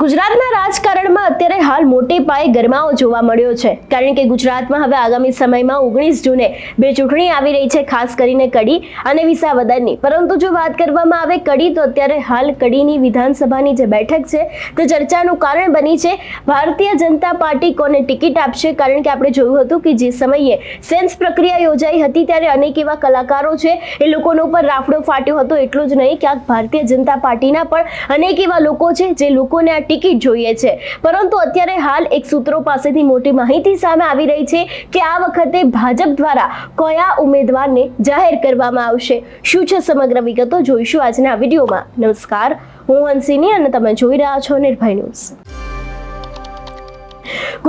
ગુજરાતના રાજકારણમાં અત્યારે હાલ મોટે પાયે ગરમાવો જોવા મળ્યો છે. કારણ કે ગુજરાતમાં હવે આગામી સમયમાં ઓગણીસ જૂને બે ચૂંટણી આવી રહી છે, ખાસ કરીને કડી અને વિસાવદરની. પરંતુ જો વાત કરવામાં આવે કડી, તો અત્યારે હાલ કડીની વિધાનસભાની જે બેઠક છે, તે ચર્ચાનું કારણ બની છે. ભારતીય જનતા પાર્ટી કોને ટિકિટ આપશે? કારણ કે આપણે જોયું હતું કે જે સમયે સેન્સ પ્રક્રિયા યોજાઈ હતી, ત્યારે અનેક એવા કલાકારો છે, એ લોકોનો ઉપર રાફડો ફાટ્યો હતો. એટલું જ નહીં, ક્યાંક ભારતીય જનતા પાર્ટીના પણ અનેક એવા લોકો છે, જે લોકોને આ ટિકિટ જોઈએ છે. પરંતુ અત્યારે હાલ એક સૂત્રો પાસેથી મોટી માહિતી સામે આવી રહી છે કે આ વખતે ભાજપ દ્વારા કયા ઉમેદવારને જાહેર કરવામાં આવશે. શું છે સમગ્ર વિગતો જોઈશું આજના વિડીયોમાં. નમસ્કાર. હું હંસિની અને તમે જોઈ રહ્યા છો નિર્ભય ન્યૂઝ.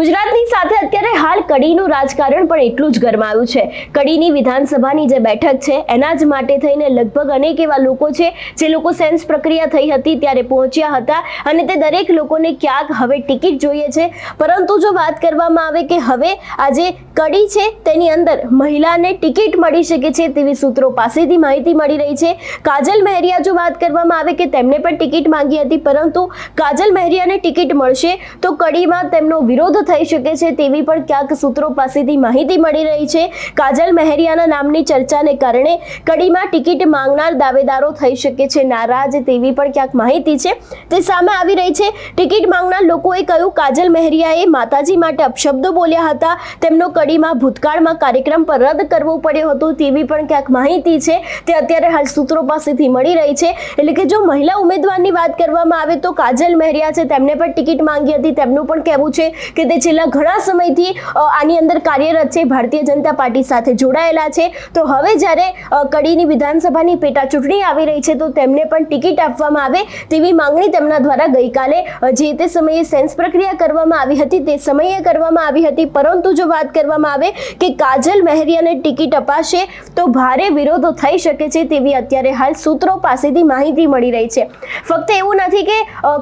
ગુજરાતની સાથે અત્યારે હાલ કડીનું રાજકારણ પણ એટલું જ ગરમાયું છે. કડીની વિધાનસભાની જે બેઠક છે, એના જ માટે થઈને લગભગ અનેક એવા લોકો છે, જે લોકો સેન્સ પ્રક્રિયા થઈ હતી ત્યારે પહોંચ્યા હતા અને તે દરેક લોકોને ક્યાંક હવે ટિકિટ જોઈએ છે. પરંતુ જો વાત કરવામાં આવે કે હવે આજે કડી છે, તેની અંદર મહિલાને ટિકિટ મળી શકે છે તેવી સૂત્રો પાસેથી માહિતી મળી રહી છે. કાજલ મહેરિયા, જો વાત કરવામાં આવે કે તેમને પણ ટિકિટ માંગી હતી, પરંતુ કાજલ મહેરિયાને ટિકિટ મળશે, તો કડીમાં તેમનો વિરોધ થઈ શકે છે તેવી પણ ક્યાંક સૂત્રો પાસેથી માહિતી મળી રહી છે. કાજલ મહેરિયાના નામની ચર્ચાને કારણે કડીમાં ટિકિટ માંગનાર દાવેદારો થઈ શકે છે. નારાજ તેવી પણ ક્યાંક માહિતી છે. તે સામે આવી રહી છે. ટિકિટ માંગનાર લોકોએ કહ્યું, કાજલ મહેરિયાએ માતાજી માટે અપશબ્દો બોલ્યા હતા. તેમનો કડીમાં ભૂતકાળમાં કાર્યક્રમ પર રદ કરવો પડ્યો હતો. તેવી પણ ક્યાંક માહિતી છે. તે અત્યારે હાલ સૂત્રો પાસેથી મળી રહી છે. એટલે કે જો મહિલા ઉમેદવારની વાત કરવામાં આવે તો કાજલ મહેરિયા છે. તેમને પણ ટિકિટ માંગી હતી. તેમનું પણ કહેવું છે કે તે છેલ્લા ઘણા સમયથી આની અંદર કાર્યરત છે, ભારતીય જનતા પાર્ટી સાથે જોડાયેલા છે. તો હવે જ્યારે કડીની વિધાનસભાની પેટા ચૂંટણી આવી રહી છે, તો તેમને પણ ટિકિટ આપવામાં આવે તેવી માંગણી તેમના દ્વારા ગઈકાલે જે તે સમયે સેન્સ પ્રક્રિયા કરવામાં આવી હતી, તે સમયે કરવામાં આવી હતી. પરંતુ જો વાત કરવામાં આવે કે કાજલ મહેરિયાને ટિકિટ અપાશે, તો ભારે વિરોધો થઈ શકે છે તેવી અત્યારે હાલ સૂત્રો પાસેથી માહિતી મળી રહી છે. ફક્ત એવું નથી કે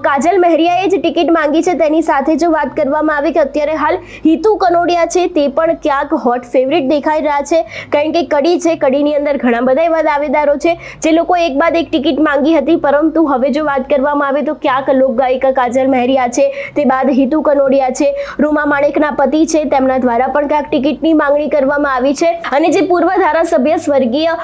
કાજલ મહેરિયાએ જ ટિકિટ માંગી છે, તેની સાથે જો વાત કરવામાં આવે કે અત્યારે હાલ હિતુ કનોડિયા છે તે પણ ક્યાંક હોટ ફેવરિટ દેખાઈ રહ્યા છે. કારણ કે કડી છે, કડીની અંદર ઘણા બધા એવા દાવેદારો છે જે લોકો એક બાદ એક ટિકિટ માંગી હતી, પરંતુ હવે જો વાત કરવામાં આવે તો ક્યાંક લોકગાયિકા કાજલ મહેરિયા છે, તે બાદ હિતુ કનોડિયા છે, રૂમા માણેકના પતિ છે, તેમના દ્વારા પણ ક્યાંક ટિકિટની માંગણી કરવામાં આવી છે. અને જે પૂર્વ ધારાસભ્ય સ્વર્ગીય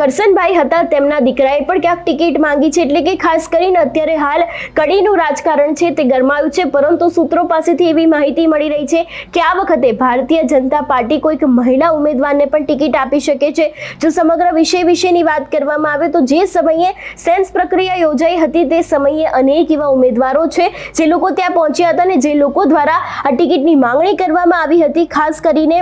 કરસનભાઈ હતા, તેમના દીકરાએ પણ ક્યાંક ટિકિટ માંગી છે, એટલે કે ખાસ કરીને અત્યારે હાલ કડીનું રાજકારણ છે તે ગરમાયું છે, પરંતુ સૂત્રો પાસેથી એવી માહિતી મળી રહી છે કે આ વખતે ભારતીય જનતા પાર્ટી કોઈક મહિલા ઉમેદવારને પણ ટિકિટ આપી શકે છે. જો સમગ્ર વિષય વિશેની વાત કરવામાં આવે તો જે સમયે સેન્સ પ્રક્રિયા યોજાઈ હતી તે સમયે અનેક એવા ઉમેદવારો છે જે લોકો ત્યાં પહોંચ્યા હતા અને જે લોકો દ્વારા આ ટિકિટની માંગણી કરવામાં આવી હતી. ખાસ કરીને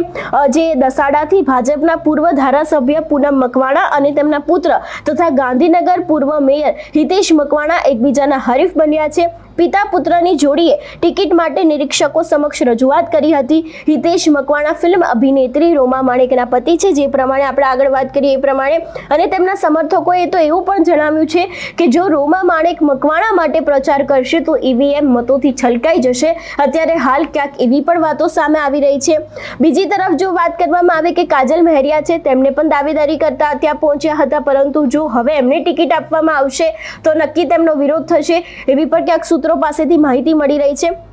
જે દસાડાથી ભાજપના પૂર્વ ધારાસભ્ય પૂનમ મકવાણા અને તેમના પુત્ર તથા ગાંધીનગર પૂર્વ મેયર હિતેશ મકવાણા એકબીજાના હરીફ બન્યા છે. પિતા પુત્રની જોડીએ ટિકિટ માટે નિરીક્ષકો સમક્ષ રજૂઆત કરી હતી. હિતેશ મકવાણા ફિલ્મ અભિનેત્રી રોમા માણેકના પતિ છે, જે પ્રમાણે આપણે આગળ વાત કરીએ એ પ્રમાણે. અને તેમના સમર્થકોએ તો એવું પણ જણાવ્યું છે કે જો રોમા માણેક મકવાણા માટે પ્રચાર કરશે તો ઈવીએમ મતોથી છલકાઈ જશે. અત્યારે હાલ ક્યાંક એવી પણ વાતો સામે આવી રહી છે. બીજી તરફ જો વાત કરવામાં આવે કે કાજલ મહેરિયા છે, તેમને પણ દાવેદારી કરતા ત્યાં પહોંચ્યા હતા, પરંતુ જો હવે એમને ટિકિટ આપવામાં આવશે, તો નક્કી તેમનો વિરોધ થશે. એવી પણ ક્યાંક સૂત્રો પાસેથી માહિતી મળી રહી છે.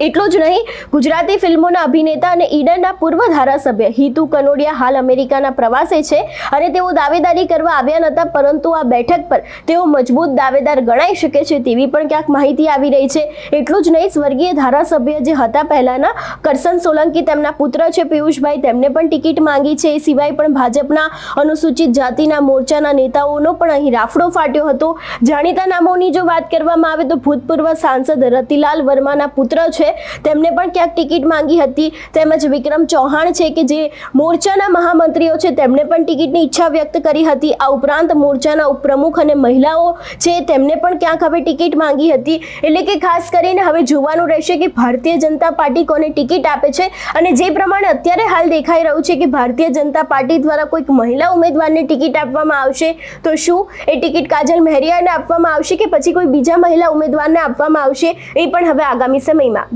એટલું જ નહીં, ગુજરાતી ફિલ્મોના અભિનેતા અને ઈડનના પૂર્વ ધારાસભ્ય હિતુ કનોડિયા હાલ અમેરિકાના પ્રવાસે છે અને તેઓ દાવેદારી કરવા આવ્યા નહોતા પરંતુ આ બેઠક પર તેઓ મજબૂત દાવેદાર ગણાઈ શકે છે તેવી પણ ક્યાંક માહિતી આવી રહી છે. એટલું જ નહીં, સ્વર્ગીય ધારાસભ્ય જે હતા પહેલાના કરસન સોલંકી તેમના પુત્ર છે પિયુષભાઈ, તેમને પણ ટિકિટ માંગી છે. એ સિવાય પણ ભાજપના અનુસૂચિત જાતિના મોરચાના નેતાઓનો પણ અહીં રાફડો ફાટ્યો હતો. જાણીતા નામોની જો વાત કરવામાં આવે તો ભૂતપૂર્વ સાંસદ રતિલાલ વર્માના પુત્ર છે. તેમને પણ ક્યાંક ટિકિટ માંગી હતી. તેમજ વિક્રમ ચૌહાણ છે કે જે મોરચાના મહામંત્રીઓ છે, તેમને પણ ટિકિટની ઈચ્છા વ્યક્ત કરી હતી. આ ઉપરાંત મોરચાના ઉપપ્રમુખ અને મહિલાઓ છે, તેમને પણ ક્યાંક હવે ટિકિટ માંગી હતી. એટલે કે ખાસ કરીને હવે જોવાનું રહેશે કે ભારતીય જનતા પાર્ટી કોને ટિકિટ આપે છે અને જે પ્રમાણે અત્યારે હાલ દેખાઈ રહ્યું છે કે ભારતીય જનતા પાર્ટી દ્વારા કોઈક મહિલા ઉમેદવારને ટિકિટ આપવામાં આવશે, તો શું એ ટિકિટ કાજલ મહેરિયાને આપવામાં આવશે કે પછી કોઈ બીજા મહિલા ઉમેદવારને આપવામાં આવશે, એ પણ હવે આગામી સમયમાં.